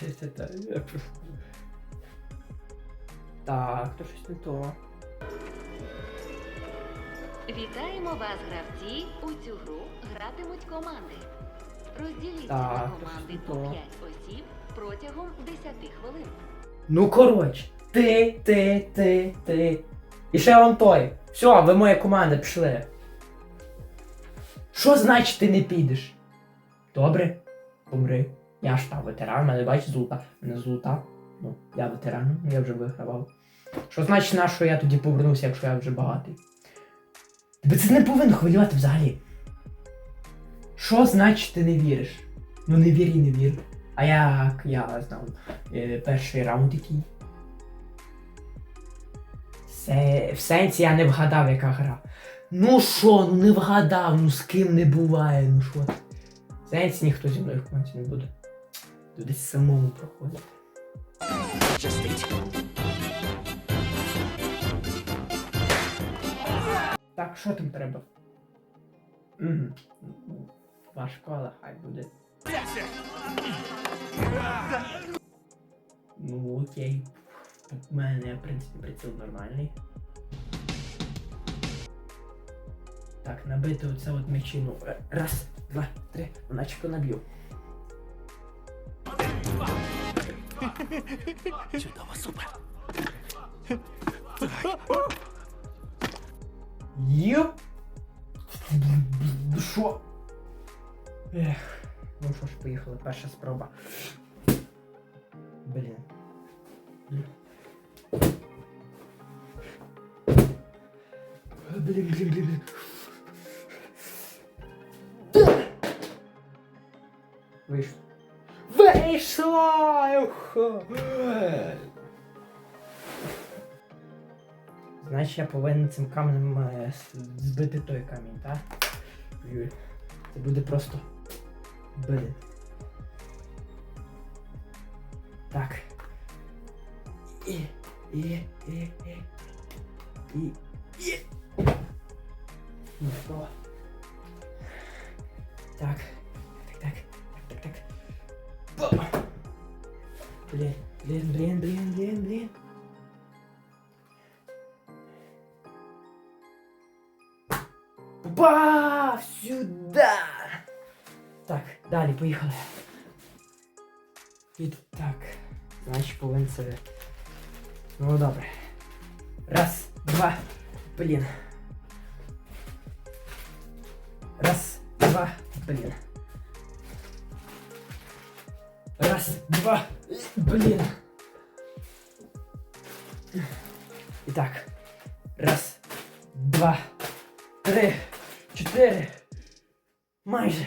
Так, то щось не то. Вітаємо вас, гравці! У цю гру гратимуть команди. Розділіться Так, на то команди по то? 5 осіб протягом 10 хвилин. Ну коротше, ти, ти, ти, ти. І ще он той. Все, ви моя команда пішли. Що значить ти не підеш? Добре, помри. Я ж там ветеран, мене бачиш золота. Мене золота. Ну, я ветеран, я вже вигравав. Що значить на що я тоді повернувся, якщо я вже багатий? Тебе це не повинно хвилювати взагалі. Що значить ти не віриш? Ну не вір і не вір. А як я знав перший раунд який? Се, в сенсі я не вгадав, яка гра. Ну що, ну не вгадав, ну з ким не буває, ну що. В сенсі ніхто зі мною в команді не буде. Десь самому проходити. Так, що там треба? Угу. Важко, але хай буде. Ну окей. У мене, в принципі, приціл нормальний. Так, набити оце от м'ячину. Е, Раз, два, три. Начебто наб'ю. Чудово, супер. Єп! Що? Ех. Ну що ж, поїхали, перша спроба. Блін. Блін, блін, блін, блін. Вийшло. Вийшла! Значить, я повинен цим каменем е, збити той камінь, так? Юль. Це буде просто. Блін. Так. І. І. І. І. І. І. Ну. Так, Блін, блін, блін, блін, блін, блін. Ба! Сюда! Так, далі, поїхали. І так. Значить, повинен це. Ну добре. Раз, два. Блін. Раз, два, блін. Раз, два, блін. І так. Раз, два, три, чотири. Майже.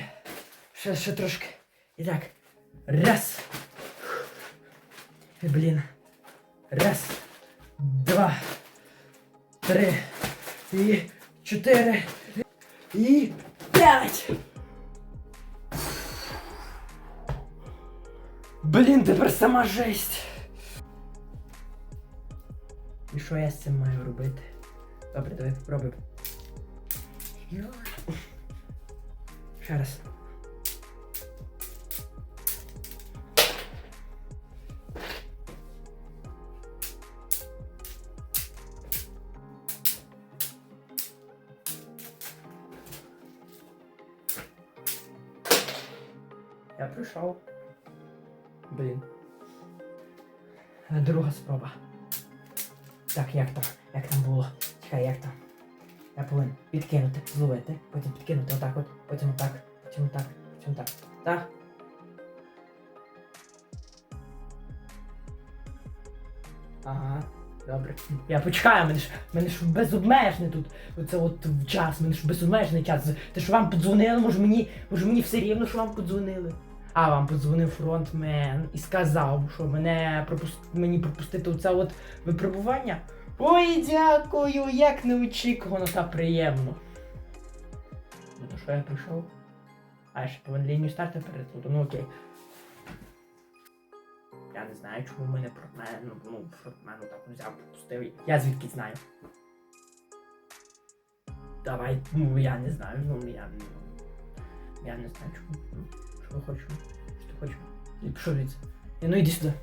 Ще, ще трошки. І так. Раз. Блін. Раз. Два. Три. І чотири. І п'ять. Блін, тепер сама жесть. І що я з цим маю робити? Добре, давай попробуємо. Ще раз. Я прийшов. Блін. Друга спроба. Так, як там? Як там було? Чекай, як там? Я повинен підкинути, зловити, потім підкинути отак от, потім отак, потім отак, потім отак. Так? Ага, добре. Я почекаю, мене ж, мене ж безобмежний тут. Оце от час, мене ж безобмежний час. Те, що вам подзвонили, може мені, може мені все рівно, що вам подзвонили. А вам подзвонив фронтмен і сказав, що мене пропус... мені пропустити оце от випробування. Ой, дякую, як неочікувано та приємно. Ну то що я прийшов? А я ще повинен лінію старту переплутав, ну окей. Я не знаю, чому мене фронтмен, ну, ну фронтмену так взяв, пропустив. Я звідки знаю. Давай, ну я не знаю, ну я. Я не знаю чому. Що хочу. Що хочу. І пішов звідси. Ну іди сюди.